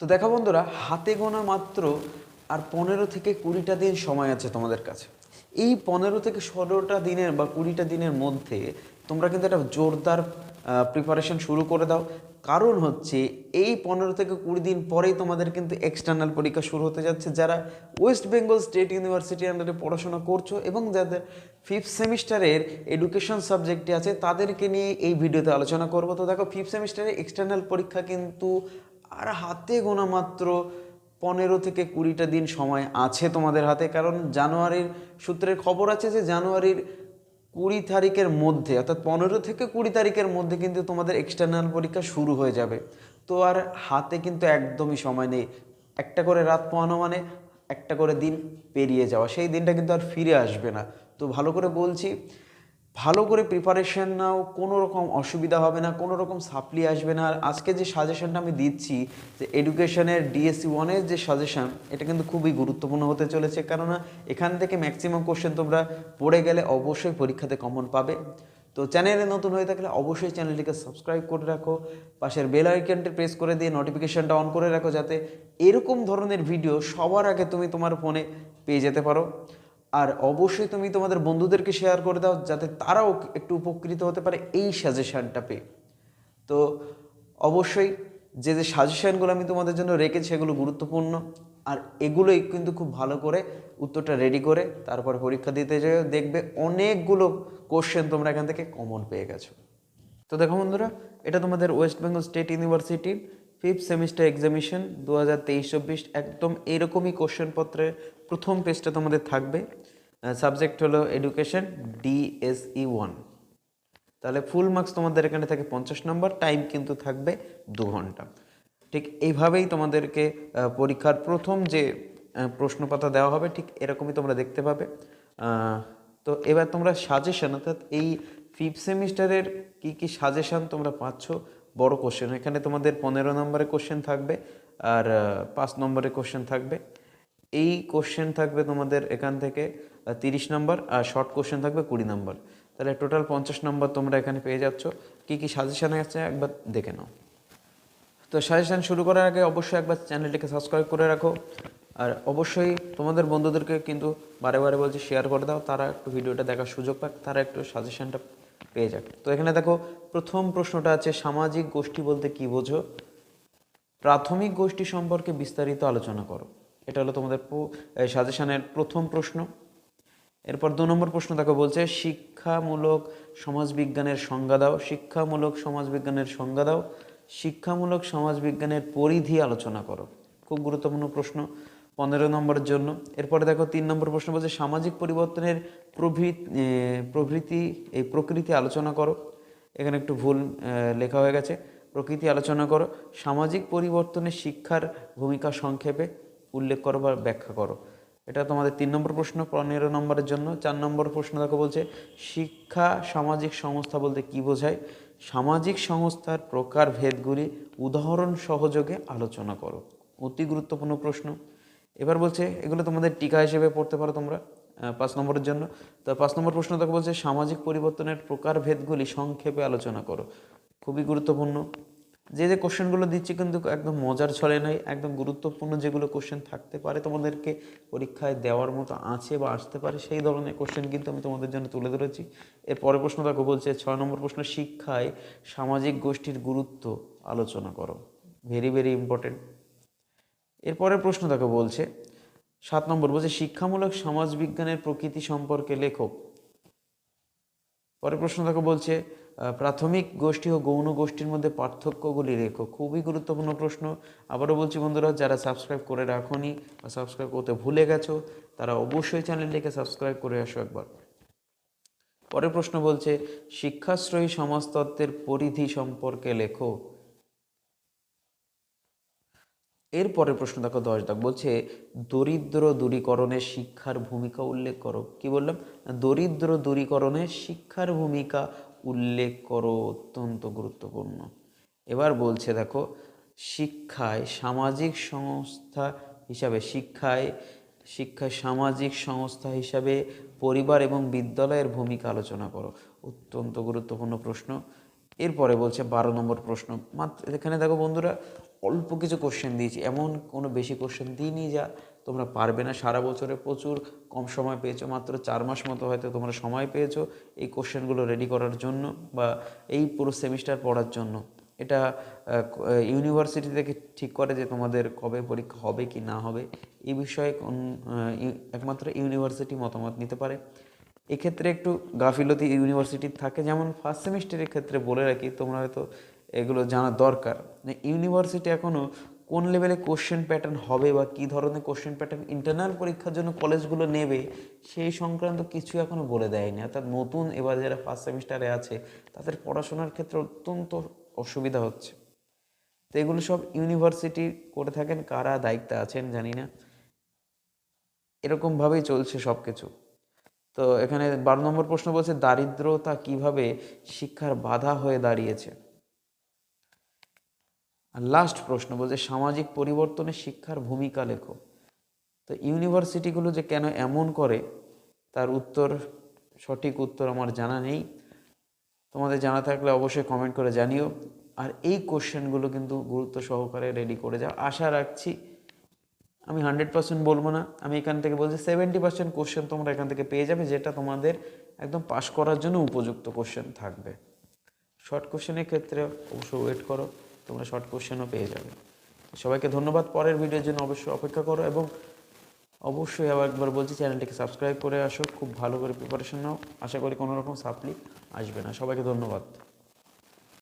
তো দেখো বন্ধুরা, হাতে গোনা মাত্র আর পনেরো থেকে কুড়িটা দিন সময় আছে তোমাদের কাছে। এই পনেরো থেকে ষোলোটা দিনের বা কুড়িটা দিনের মধ্যে তোমরা কিন্তু একটা জোরদার প্রিপারেশন শুরু করে দাও। কারণ হচ্ছে, এই পনেরো থেকে কুড়ি দিন পরেই তোমাদের কিন্তু এক্সটার্নাল পরীক্ষা শুরু হতে যাচ্ছে। যারা ওয়েস্ট বেঙ্গল স্টেট ইউনিভার্সিটি আন্ডারে পড়াশোনা করছ এবং যাদের ফিফথ সেমিস্টারের এডুকেশন সাবজেক্টে আছে, তাদেরকে নিয়ে এই ভিডিওতে আলোচনা করব। তো দেখো ফিফথ সেমিস্টারের এক্সটার্নাল পরীক্ষা কিন্তু আর হাতে গোনা মাত্র পনেরো থেকে কুড়িটা দিন সময় আছে তোমাদের হাতে, কারণ জানুয়ারির সূত্রের খবর আছে যে জানুয়ারির কুড়ি তারিখের মধ্যে, অর্থাৎ পনেরো থেকে কুড়ি তারিখের মধ্যে কিন্তু তোমাদের এক্সটার্নাল পরীক্ষা শুরু হয়ে যাবে। তো আর হাতে কিন্তু একদমই সময় নেই। একটা করে রাত পোহানো মানে একটা করে দিন পেরিয়ে যাওয়া। সেই দিনটা কিন্তু আর ফিরে আসবে না। তো ভালো করে বলছি ভালো করে প্রিপারেশন নাও কোনো রকম অসুবিধা হবে না কোনো রকম সাপ্লি আসবে না। আর আজকে যে সাজেশনটা আমি দিচ্ছি, যে এডুকেশনের ডিএসসি ওয়ানের যে সাজেশন এটা কিন্তু খুবই গুরুত্বপূর্ণ হতে চলেছে। কেননা, এখান থেকে ম্যাক্সিমাম কোশ্চেন তোমরা পড়ে গেলে অবশ্যই পরীক্ষাতে কমন পাবে। তো চ্যানেলে নতুন হয়ে থাকলে অবশ্যই চ্যানেলটিকে সাবস্ক্রাইব করে রাখো। পাশের বেল আইকনটি প্রেস করে দিয়ে নোটিফিকেশনটা অন করে রাখো যাতে এরকম ধরনের ভিডিও সবার আগে তুমি তোমার ফোনে পেয়ে যেতে পারো। আর অবশ্যই তুমি তোমাদের বন্ধুদেরকে শেয়ার করে দাও যাতে তারাও একটু উপকৃত হতে পারে এই সাজেশানটা পেয়ে। তো অবশ্যই যে যে সাজেশানগুলো আমি তোমাদের জন্য রেখেছি সেগুলো গুরুত্বপূর্ণ। আর এগুলোই কিন্তু খুব ভালো করে উত্তরটা রেডি করে তারপর পরীক্ষা দিতে যাও দেখবে অনেকগুলো কোশ্চেন তোমরা এখান থেকে কমন পেয়ে গেছো। তো দেখো বন্ধুরা, এটা তোমাদের ওয়েস্ট বেঙ্গল স্টেট ইউনিভার্সিটির ফিফথ সেমিস্টার এক্সামিশন দু হাজার তেইশ চব্বিশ, একদম এরকমই কোশ্চেন পত্রের প্রথম পেজটা তোমাদের থাকবে। সাবজেক্ট হলো এডুকেশন ডিএসই ওয়ান তাহলে ফুল মার্কস তোমাদের এখানে থাকে পঞ্চাশ নম্বর টাইম কিন্তু থাকবে দু ঘণ্টা। ঠিক এইভাবেই তোমাদেরকে পরীক্ষার প্রথম যে প্রশ্নপাতা দেওয়া হবে, ঠিক এরকমই তোমরা দেখতে পাবে। তো এবার তোমরা সাজেশন অর্থাৎ এই ফিফথ সেমিস্টারের কি কি সাজেশন তোমরা পাচ্ছ বড় কোশ্চেন এখানে তোমাদের পনেরো নম্বরের কোশ্চেন থাকবে আর পাঁচ নম্বরের কোশ্চেন থাকবে। এই কোশ্চেন থাকবে তোমাদের এখান থেকে তিরিশ নম্বর আর শর্ট কোশ্চেন থাকবে কুড়ি নম্বর। তাহলে টোটাল পঞ্চাশ নম্বর তোমরা এখানে পেয়ে যাচ্ছ। কী কী সাজেশান আছে একবার দেখে নাও। তো সাজেশন শুরু করার আগে অবশ্যই একবার চ্যানেলটিকে সাবস্ক্রাইব করে রাখো। আর অবশ্যই তোমাদের বন্ধুদেরকে কিন্তু বারে বারে বলছি শেয়ার করে দাও। তারা একটু ভিডিওটা দেখার সুযোগ পাক, তারা একটু সাজেশনটা পেয়ে যাক তো এখানে দেখো, প্রথম প্রশ্নটা আছে, সামাজিক গোষ্ঠী বলতে কি বোঝো? প্রাথমিক গোষ্ঠী সম্পর্কে বিস্তারিত আলোচনা করো। এটা হলো তোমাদের সাজেশনের প্রথম প্রশ্ন। এরপর দু নম্বর প্রশ্ন দেখো বলছে, শিক্ষামূলক সমাজবিজ্ঞানের সংজ্ঞা দাও। শিক্ষামূলক সমাজবিজ্ঞানের সংজ্ঞা দাও। শিক্ষামূলক সমাজবিজ্ঞানের পরিধি আলোচনা করো। খুব গুরুত্বপূর্ণ প্রশ্ন। পনেরো নম্বরের জন্য। এরপরে দেখো তিন নম্বর প্রশ্ন বলছে, সামাজিক পরিবর্তনের প্রভৃতি প্রভৃতি, এই প্রকৃতি আলোচনা করো। এখানে একটু ভুল লেখা হয়ে গেছে। প্রকৃতি আলোচনা করো। সামাজিক পরিবর্তনে শিক্ষার ভূমিকা সংক্ষেপে উল্লেখ করো বা ব্যাখ্যা করো। এটা তোমাদের তিন নম্বর প্রশ্ন, পনেরো নম্বরের জন্য। চার নম্বর প্রশ্ন দেখো বলছে, শিক্ষা সামাজিক সংস্থা বলতে কি বোঝায়? সামাজিক সংস্থার প্রকার ভেদগুলি উদাহরণ সহযোগে আলোচনা করো। অতি গুরুত্বপূর্ণ প্রশ্ন। এবার বলছে, এগুলো তোমাদের টিকা হিসেবে পড়তে পারো তোমরা পাঁচ নম্বরের জন্য। তো পাঁচ নম্বর প্রশ্ন তাকে বলছে, সামাজিক পরিবর্তনের প্রকারভেদগুলি সংক্ষেপে আলোচনা করো। খুবই গুরুত্বপূর্ণ। যে যে কোশ্চেনগুলো দিচ্ছি কিন্তু একদম মজার ছলে নয়, একদম গুরুত্বপূর্ণ যেগুলো কোশ্চেন থাকতে পারে তোমাদেরকে পরীক্ষায় দেওয়ার মতো আছে বা আসতে পারে, সেই ধরনের কোশ্চেন কিন্তু আমি তোমাদের জন্য তুলে ধরেছি। এর পরের প্রশ্ন তাকে বলছে ছয় নম্বর প্রশ্ন, শিক্ষায় সামাজিক গোষ্ঠীর গুরুত্ব আলোচনা করো। ভেরি ভেরি ইম্পর্টেন্ট এরপরের প্রশ্ন তাকে বলছে, সাত নম্বর বলছে, শিক্ষামূলক সমাজবিজ্ঞানের প্রকৃতি সম্পর্কে লেখক পরের প্রশ্ন তাকে বলছে প্রাথমিক গোষ্ঠী ও গৌণ গোষ্ঠীর মধ্যে পার্থক্যগুলি রেখো খুবই গুরুত্বপূর্ণ প্রশ্ন। আবারও বলছি বন্ধুরা, যারা সাবস্ক্রাইব করে রাখনি বা সাবস্ক্রাইব করতে ভুলে গেছো, তারা অবশ্যই চ্যানেলটিকে সাবস্ক্রাইব করে আসো একবার। পরের প্রশ্ন বলছে, শিক্ষাশ্রয়ী সমাজতত্ত্বের পরিধি সম্পর্কে লেখো। এর পরের প্রশ্ন দেখো দশ দাগ, বলছে দরিদ্র দূরীকরণে শিক্ষার ভূমিকা উল্লেখ করো। কি বললাম? দরিদ্র দূরীকরণে শিক্ষার ভূমিকা উল্লেখ করো, অত্যন্ত গুরুত্বপূর্ণ। এবার বলছে দেখো, শিক্ষায় সামাজিক সংস্থা হিসাবে, শিক্ষায় শিক্ষায় সামাজিক সংস্থা হিসাবে পরিবার এবং বিদ্যালয়ের ভূমিকা আলোচনা করো। অত্যন্ত গুরুত্বপূর্ণ প্রশ্ন। এরপরে বলছে বারো নম্বর প্রশ্ন। মাত্র এখানে দেখো বন্ধুরা অল্প কিছু কোশ্চেন দিয়েছি। এমন কোনো বেশি কোশ্চেন দিইনি যা তোমরা পারবে না। সারা বছরে প্রচুর কম সময় পেয়েছ। মাত্র চার মাস মতো হয়তো তোমরা সময় পেয়েছ এই কোশ্চেনগুলো রেডি করার জন্য বা এই পুরো সেমিস্টার পড়ার জন্য। এটা ইউনিভার্সিটি থেকে ঠিক করে যে তোমাদের কবে পরীক্ষা হবে কি না হবে এই বিষয়ে কোন- একমাত্র ইউনিভার্সিটি মতামত নিতে পারে। এক্ষেত্রে একটু গাফিলতি ইউনিভার্সিটির থাকে। যেমন ফার্স্ট সেমিস্টারের ক্ষেত্রে বলে রাখি, তোমরা হয়তো এগুলো জানা দরকার। ইউনিভার্সিটি এখনও কোন লেভেলে কোশ্চেন প্যাটার্ন হবে বা কী ধরনের কোশ্চেন প্যাটার্ন ইন্টারনাল পরীক্ষার জন্য কলেজগুলো নেবে, সেই সংক্রান্ত কিছু এখনও বলে দেয়নি। অর্থাৎ নতুন এবার যারা ফার্স্ট সেমিস্টারে আছে, তাদের পড়াশোনার ক্ষেত্রে অত্যন্ত অসুবিধা হচ্ছে। তো এগুলো সব ইউনিভার্সিটি করে থাকেন, কারা দায়িত্বে আছেন জানি না। এরকমভাবেই চলছে সব কিছু তো এখানে বারো নম্বর প্রশ্ন বলছে, দারিদ্রতা কীভাবে শিক্ষার বাধা হয়ে দাঁড়িয়েছে? আর লাস্ট প্রশ্ন বলছে, সামাজিক পরিবর্তনে শিক্ষার ভূমিকা লেখো। তো ইউনিভার্সিটিগুলো যে কেন এমন করে, তার উত্তর, সঠিক উত্তর আমার জানা নেই। তোমাদের জানা থাকলে অবশ্যই কমেন্ট করে জানিও। আর এই কোশ্চেনগুলো কিন্তু গুরুত্ব সহকারে রেডি করে যাও। আশা রাখছি আমি হান্ড্রেড পার্সেন্ট বলব না। আমি এখান থেকে বলছি সেভেন্টি পার্সেন্ট কোশ্চেন তোমরা এখান থেকে পেয়ে যাবে, যেটা তোমাদের একদম পাশ করার জন্য উপযুক্ত কোশ্চেন থাকবে। শর্ট কোশ্চেনের ক্ষেত্রে অবশ্যই ওয়েট করো। তোমরা শর্ট কোশ্চেনও পেয়ে যাবে। সবাইকে ধন্যবাদ, পরের ভিডিওর জন্য অবশ্যই অপেক্ষা করো এবং অবশ্যই আবার একবার বলছি চ্যানেলটিকে সাবস্ক্রাইব করে আসো, খুব ভালো করে প্রিপারেশন নাও। আশা করি কোনোরকম সাপ্লি আসবে না। সবাইকে ধন্যবাদ।